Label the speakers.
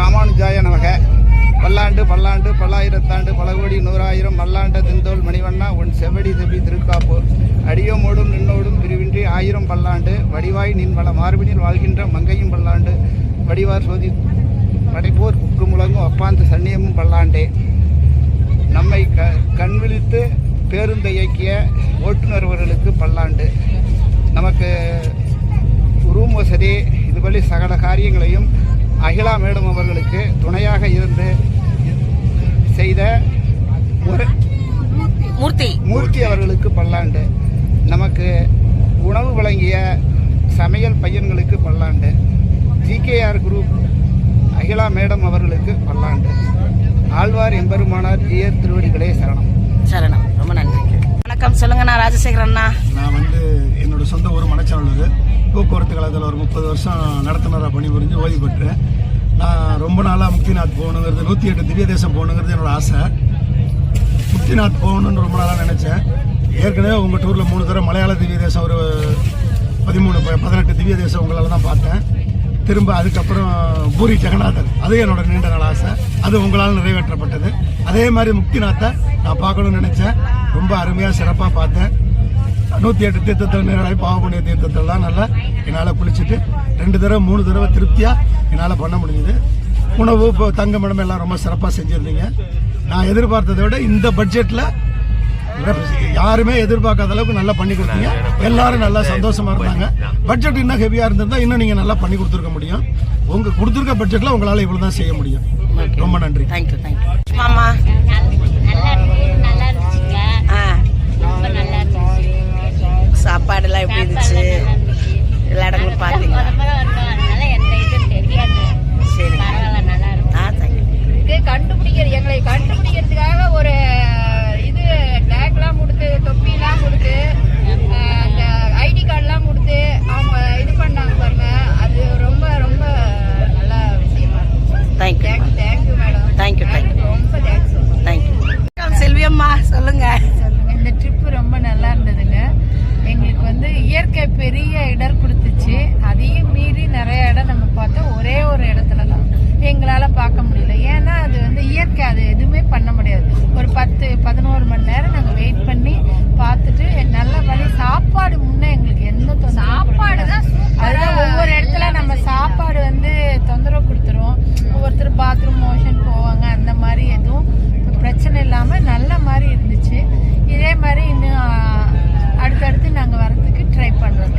Speaker 1: ராமானுஜாய நமக. பல்லாண்டு பல்லாண்டு பல்லாயிரத்தாண்டு பல கோடி நூறாயிரம் மல்லாண்ட திந்தோல் மணிவண்ணா உன் செவடி செவி திருக்காப்பு. அடியோமோடும் நின்னோடும் பிரிவின்றி ஆயிரம் பல்லாண்டு வடிவாய் நின் வள மார்பினில் வாழ்கின்ற மங்கையும் பல்லாண்டு வடிவார் சோதி படைப்போர் குக்கு முழங்கும் அப்பாந்து சன்னியமும் பல்லாண்டே. நம்மை க கண் விழித்து பேருந்தை இயக்கிய ஓட்டுநர்வர்களுக்கு பல்லாண்டு. நமக்கு ரூம் வசதி இதுபடி சகல காரியங்களையும் அகிலா மேடம் அவர்களுக்கு துணையாக இருந்து செய்த ஒரு
Speaker 2: மூர்த்தி.
Speaker 1: மூர்த்தி அவர்களுக்கு பல்லாண்டு. நமக்கு உணவு வழங்கிய சமையல் பையன்களுக்கு பல்லாண்டு. ஜிகேஆர் குரூப் அகிலா மேடம் அவர்களுக்கு பல்லாண்டு. ஆழ்வார் எம்பெருமானார் ஜியர் திருவடிகளே சரணம்.
Speaker 2: சரணம். வணக்கம். சொல்லுங்க நான் ராஜசேகர் அண்ணா
Speaker 3: நான் வந்து என்னோட சொந்த ஊர் மணச்சானூர் போக்குவரத்து கழகத்தில் ஒரு முப்பது வருஷம் நடத்துனராக பணிபுரிஞ்சு ஓய்வு பெற்றேன். நான் ரொம்ப நாளாக முக்திநாத் போகணுங்கிறது நூற்றி எட்டு திவ்ய தேசம் போகணுங்கிறது என்னோட ஆசை. முக்திநாத் போகணுன்னு ரொம்ப நாளாக நினச்சேன். ஏற்கனவே உங்கள் டூரில் மூணு தடவை மலையாள திவ்ய தேசம் ஒரு பதிமூணு ப- பதினெட்டு திவ்ய தேசம் உங்களால் தான் பார்த்தேன். திரும்ப அதுக்கப்புறம் பூரி ஜெகநாதன் அது என்னோட நீண்ட நாள் ஆசை. அது உங்களால் நிறைவேற்றப்பட்டது. அதே மாதிரி முக்திநாத்தை நான் பார்க்கணும்னு நினச்சேன். ரொம்ப அருமையாக சிறப்பாக பார்த்தேன். நூற்றி எட்டு தீர்த்தத்தில் நேரடி பாவபுண்ணிய தீர்த்தத்தெல்லாம் நல்லா என்னால் குளிச்சுட்டு ரெண்டு தடவை மூணு தடவை திருப்தியாக என்னால் பண்ண முடிஞ்சுது. உணவு இப்போ தங்கமிடம் எல்லாம் ரொம்ப சிறப்பாக செஞ்சுருந்தீங்க. நான் எதிர்பார்த்ததை விட இந்த பட்ஜெட்டில் யாருமே எதிர்பார்க்காத அளவுக்கு நல்லா பண்ணி கொடுத்தீங்க. எல்லாரும் நல்லா சந்தோஷமா இருந்தாங்க. பட்ஜெட் இன்னும் ஹெவியாக இருந்திருந்தா இன்னும் நீங்கள் நல்லா பண்ணி கொடுத்துருக்க முடியும். உங்கள் கொடுத்துருக்க பட்ஜெட்டில் உங்களால் இவ்வளவுதான் செய்ய முடியும். ரொம்ப நன்றி.
Speaker 2: தேங்க்யூ தேங்க்யூ மாமா
Speaker 4: அடுத்து நாங்கள் வரதுக்கு ட்ரை பண்ணுறோம்